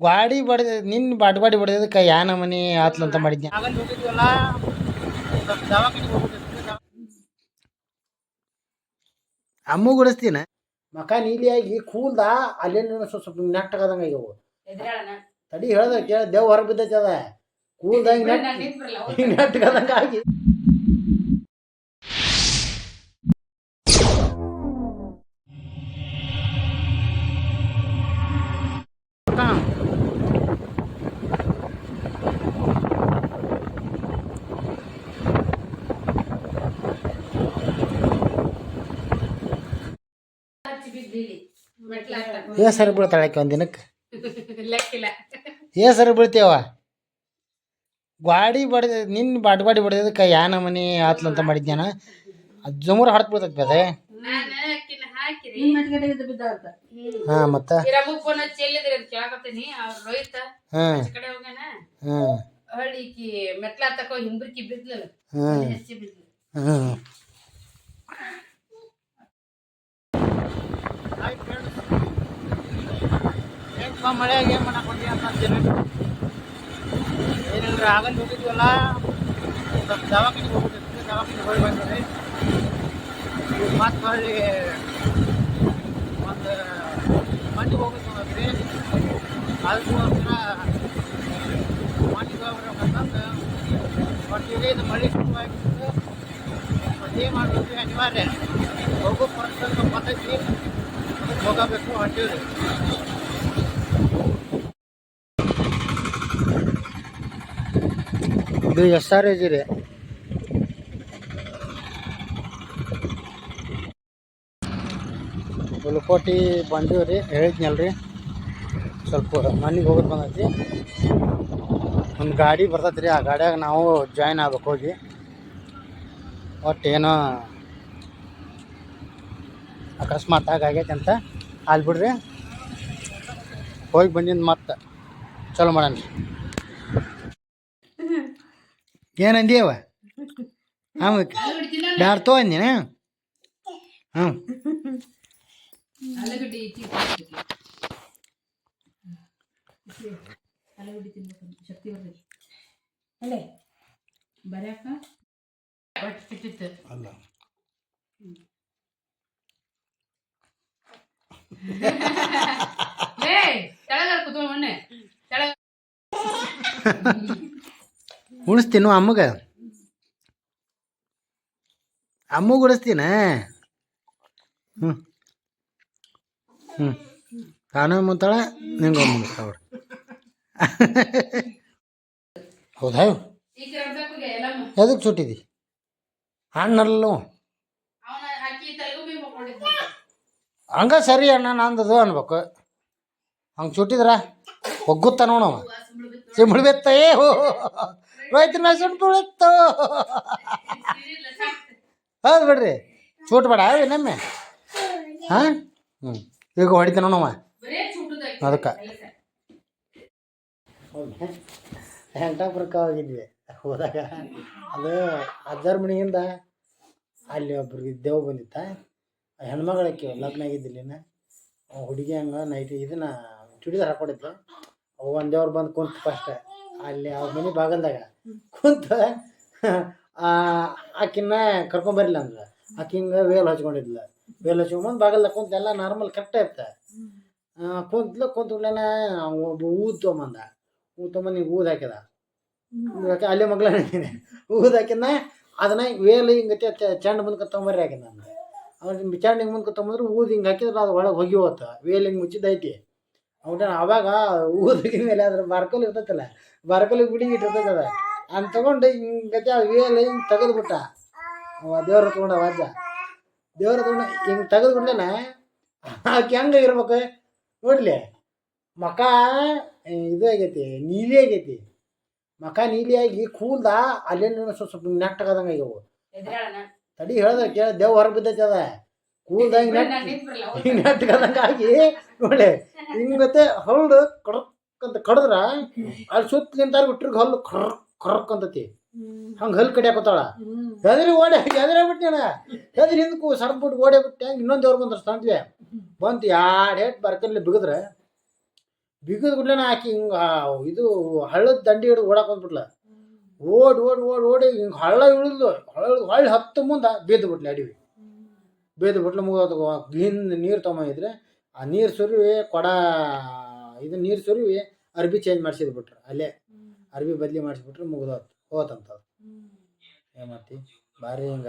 ಗಾಡಿ ಬಡ್ದ ನಿನ್ ಬಾಡ್ ಬಾಡಿ ಬಡ್ದದಕ್ಕೆ ಯಾ ನಮನಿ ಆತ್ಲಂತ ಮಾಡಿದ್ದೆ ಅಮ್ಮ ಗುಡಿಸ್ತೀನ? ಮಕ ನೀಲಿಯಾಗಿ ಕೂಲ್ದ ಅಲ್ಲೇನು ಸ್ವಲ್ಪ ಸ್ವಲ್ಪ ನೆಟ್ಟಗದಂಗ ಎದ್ರಾಳನ ತಡಿ ಹೇಳ್ದ ಕೇಳ ದೇವ್ ಹೊರ ಬಿದ್ದೈತೆ ಅದ. ಕೂಲ್ದ ನೆಟ್ಟ ನೆಟ್ ನಾನ್ ನಿಂತ್ ನೆಟ್ಟಗದಂಗ ಆಗಿ. ಏ ಸರಿ ಬೀಳ್ತಾಳಕ್ಕೆ ಒಂದು ದಿನಕ್ಕೆ? ಲೆಕ್ಕಿಲ್ಲ. ಏ ಸರಿ ಬೀಳ್ತೇವ ಗಾಡಿ ಬಡ್ದ ನಿನ್ ಬಾಡ್ ಬಾಡಿ ಬಡ್ದದಕ್ಕೆ ಯಾ ನಮನಿ ಆತ್ಲಂತ ಮಾಡಿದ್ಯಾನ? ಅದು ಜಮೂರ ಹಡ್ಕ್ ಬೀಳ್ತೈತಿ ಅದೇ. ಹಾ ಮತ್ತ? ಅಂತ ಹ್ಮ್ ಮೆಟ್ಲ ಹಿಂಬ್ರಿಕಿ ಬಿದ್ಲಲ್ಲ ಹ್ಮ್ ಹ್ಮ್. ಏನಪ್ಪ ಮಳೆಯಾಗ ಏನು ಮಾಡಕ್ ಹೊಂಟಿ ಅಂತ ಅಂತೀನಿ ಏನಿಲ್ರಿ ಆಗಲ್ಲಿ ಹೋಗಿದ್ವಲ್ಲ ಸ್ವಲ್ಪ ದವಾಖಾನೆಗೆ ಹೋಗ್ಬಿಟ್ಟಿದ್ವಿ ದವಾಖಾನೆಗೆ ಹೋಗಿ ಬಂದ್ರಿ ಮತ್ತೆ ಹೊಳ್ಳಿ ಒಂದು ಮಂದಿಗೆ ಹೋಗ್ಬೇಕು ಅನ್ನೋದ್ರಿ ಅದಕ್ಕೋಸ್ಕರ ಮಂದಿಗೆ ಹೋಗ್ಬೇಕಂತಂದು ಹೊಟ್ಟಿಗೆ ಇದು ಮಳೆ ಶುರುವಾಗಿತ್ತು ಮತ್ತೆ ಏನು ಮಾಡ್ಬೇಕು ಅನಿವಾರ್ಯ ಹೋಗೋ ಪರಿಸ್ಥಿತಿ ಬರ್ತೈತಿ ಅದಕ್ಕೆ ಇದು ಎಸ್ ಆರ್ ಎಜಿ ರೀ. ಹುಲಕೋಟಿ ಬಂದೀವಿ ರೀ ಹೇಳಿದ್ನಲ್ರಿ ಸ್ವಲ್ಪ ಮನೆಗೆ ಹೋಗೋದು ಬಂದೈತಿ. ಒಂದು ಗಾಡಿ ಬರ್ತೈತಿ ರೀ, ಆ ಗಾಡ್ಯಾಗ ನಾವು ಜಾಯ್ನ್ ಆಗ್ಬೇಕು ಹೋಗಿ. ಒಟ್ಟು ಏನೋ ಅಕಸ್ಮಾತ್ ಆಗಿ ಆಗೈತೆ ಅಂತ ಅಲ್ಲಿ ಬಿಡ್ರಿ. ಹೋಗಿ ಬಂದಿದ್ದು ಮತ್ತೆ. ಚಲೋ ಮಾಡೋಣ. ಏನಂದಿ ಅವ ಬ್ಯಾಡ್ ತೋ ಅಂದಿನ ಹ್ಞೂ ಅಲ್ಲೇ. ಉಣಿಸ್ತೀನು ಅಮ್ಮಗ. ಅಮ್ಮಗ ಉಡಿಸ್ತೀನ ಹ್ಞೂ ಹ್ಞೂ ತಾನೇ ಮುಂತಾಳ ನಿಂಗೆ ಮುಂತಾವ್ರ ಹೌದಾ? ಎದಕ್ಕೆ ಸುಟ್ಟಿದಿ? ಹಣ್ಣಲ್ಲ. ಹಂಗ ಸರಿ ಅಣ್ಣ, ನಂದದು ಅನ್ಬೇಕು. ಹಂಗೆ ಚುಟ್ಟಿದ್ರ ಒಗ್ಗುತ್ತ ನೋಡವ ಸಿಂಬಳು ಬೆತ್ತ ಏ ಹೋ ರೈತನ ಬೀಳುತ್ತೋ ಹೌದು ಬಿಡ್ರಿ. ಚೂಟ್ ಬೇಡ ನಮ್ಮೆ. ಹಾಂ? ಹ್ಞೂ ಈಗ ಹೊಡಿತ ನೋಡವ ಅದಕ್ಕೆ. ಹೆಂಟಾಪುರಕ್ಕೆ ಹೋಗಿದ್ವಿ ಹೋದಾಗ ಅದು ಅಜ್ಜರ್ ಮನೆಯಿಂದ ಅಲ್ಲಿ ಒಬ್ರಿಗೆ ದೇವ್ ಬಂದಿತ್ತ? ಹೆಣ್ಮಗಳಕ್ಕೆ ಲಗ್ನ ಆಗಿದ್ದಿಲ್ಲಿನ ಹುಡುಗಿ ಹಂಗೆ ನೈಟ್ ಇದನ್ನ ಚೂಡಿದಾರ್ ಹಾಕೊಂಡಿದ್ಲು. ಅವು ಒಂದು ದೇವ್ರು ಬಂದು ಕುಂತು ಫಸ್ಟ್ ಅಲ್ಲಿ ಅವ್ರ ಮನೆ ಬಾಗಲ್ದಾಗ ಕುಂತ ಆಕಿನ್ನ ಕರ್ಕೊಂಬರಿಲ್ಲ ಅಂದ್ರೆ. ಆಕಿ ಹಿಂಗೆ ವೇಲ್ ಹಚ್ಕೊಂಡಿದ್ಲು. ವೇಲ್ ಹಚ್ಕೊಂಬಂದು ಬಾಗಲ್ದಾಗ ಕುಂತ ಎಲ್ಲ ನಾರ್ಮಲ್ ಕರೆಕ್ಟ್ ಇರ್ತ ಕುಂತ್ಲು ಕುಂತ್ಲೇನ ಒಬ್ಬ ಊದ್ ತೊಗೊಂಬಂದ. ಊದ್ ತೊಗೊಂಬಂದು ಹಿಂಗೆ ಊದ್ ಹಾಕಿದ ಅಲ್ಲೇ ಮಗ್ಲ ಊದ್ ಹಾಕಿದ್ನ, ಅದನ್ನ ವೇಲ್ ಹಿಂಗತಿ ಚೆಂಡ್ ಬಂದ್ಕೊಂಡ್ ತೊಗೊಂಬರ್ರಿ ಹಾಕಿದ್ ನಾನು ಅವ್ರು ಚೆಂಡು ಹಿಂಗೆ ಮುಂದೆ ತೊಗೊಂಬಂದ್ರೆ ಊದು ಹಿಂಗೆ ಹಾಕಿದ್ರೆ ಅದು ಒಳಗೆ ಹೋಗಿ ಹೋತ. ವೇಲ್ ಹಿಂಗೆ ಮುಚ್ಚಿದ್ದೈತಿ ಅವ್ನ ಅವಾಗ ಊದಿನ ಮೇಲೆ ಅದ್ರ ಬಾರ್ಕೋಲ್ ಇರ್ತೈತಲ್ಲ, ಬಾರ್ಕೋಲ್ ಬಿಡಿ ಇಟ್ಟಿರ್ತೈತೆ ಅದ ಅಂತ ತಗೊಂಡು ಹಿಂಗೆ ಆ ವೇಲ್ ಹಿಂಗೆ ತೆಗೆದ್ಬಿಟ್ಟ. ದೇವ್ರ ತಗೊಂಡ ವಾಜ ದೇವ್ರ ತಗೊಂಡ ಹಿಂಗೆ ತೆಗೆದ್ಬಿಟ್ಲೇನ ಆಕೆ ಹೆಂಗೆ ಇರ್ಬೇಕು ನೋಡ್ಲಿ, ಮಕ ಇದು ಆಗೈತಿ, ನೀಲಿ ಆಗೈತಿ. ಮಕ ನೀಲಿ ಆಗಿ ಕೂಲ್ದ, ಅಲ್ಲೇನು ಸ್ವಲ್ಪ ನೆಟ್ಟಗದಂಗ ಆಗ್ಯಾವು. ತಡಿ ಹೇಳಿದ್ರೆ ಕೇಳ ದೇವ್ ಹೊರಗೆ ಬಿದ್ದೈತೆ ಅದ. ಕೂಲ್ದಂಗೆ ನೆಟ್ ಹಿಂಗೆ ನೋಡಿ ಹಿಂಗತ್ತೆ ಹಲ್ಲು ಕಡಕ್ ಅಂತ ಕಡದ್ರ ಅಲ್ಲಿ ಸುತ್ತಲಿಂತ ಬಿಟ್ರಿಗೆ ಹಲ್ಲು ಕರ್ಕ್ ಕರ್ಕ್ ಅಂತತಿ. ಹಂಗೆ ಹಲ್ಲು ಕಡಿಯಾಕತ್ತಾಳ ಹೆದರಿ ಓಡಿ ಬಿಟ್ಟೆ ಬಿಟ್ಟೇನ ಹೆದರಿ ಹಿಂದಕ್ಕೂ ಸರ್ಬಿಟ್ಟು ಬಿಟ್ಟು ಬಿಟ್ಟೆ ಇನ್ನೊಂದು ದೇವ್ರು ಬಂದ್ರ ಸಂತ್ಲೆ ಬಂತು ಎರಡು ಹೇಟ್ ಬರ್ಕಲ್ಲಿ ಬಿಗಿದ್ರೆ ಬಿಗಿದ ಗುಡ್ಲೇನ ಹಾಕಿ ಹಿಂಗೆ ಇದು ಹಳ್ಳದ ದಂಡಿ ಹಿಡಿದು ಓಡಾಕ್ ಬಂದ್ಬಿಟ್ಲ ಓಡ್ ಓಡಿ ಓಡಿ ಓಡಿ ಹಿಂಗೆ ಹಳ್ಳ ಇಳಿದ್ಲು. ಹಳ್ಳ ಇಳ್ದು ಹೊಳ್ಳಿ ಹತ್ತು ಮುಂದೆ ಬೇದ್ ಬಿಟ್ಲೆ ಅಡಿವಿ ಬೇದ್ ಬಿಟ್ಲು ಮುಗೋದು ಹಿಂದೆ ನೀರು ತೊಗೊಂಬಂದಿದ್ರೆ ಆ ನೀರು ಸುರಿವಿ ಕೊಡ ಇದು ನೀರು ಸುರಿವಿ ಅರ್ಬಿ ಚೇಂಜ್ ಮಾಡಿಸಿದ್ ಬಿಟ್ರು. ಅಲ್ಲೇ ಅರ್ಬಿ ಬದ್ಲಿ ಮಾಡಿಸ್ಬಿಟ್ರೆ ಮುಗಿದೋತ್ ಹೋತಂತ ಏನು ಮಾಡ್ತಿ? ಭಾರಿ ಹಿಂಗ.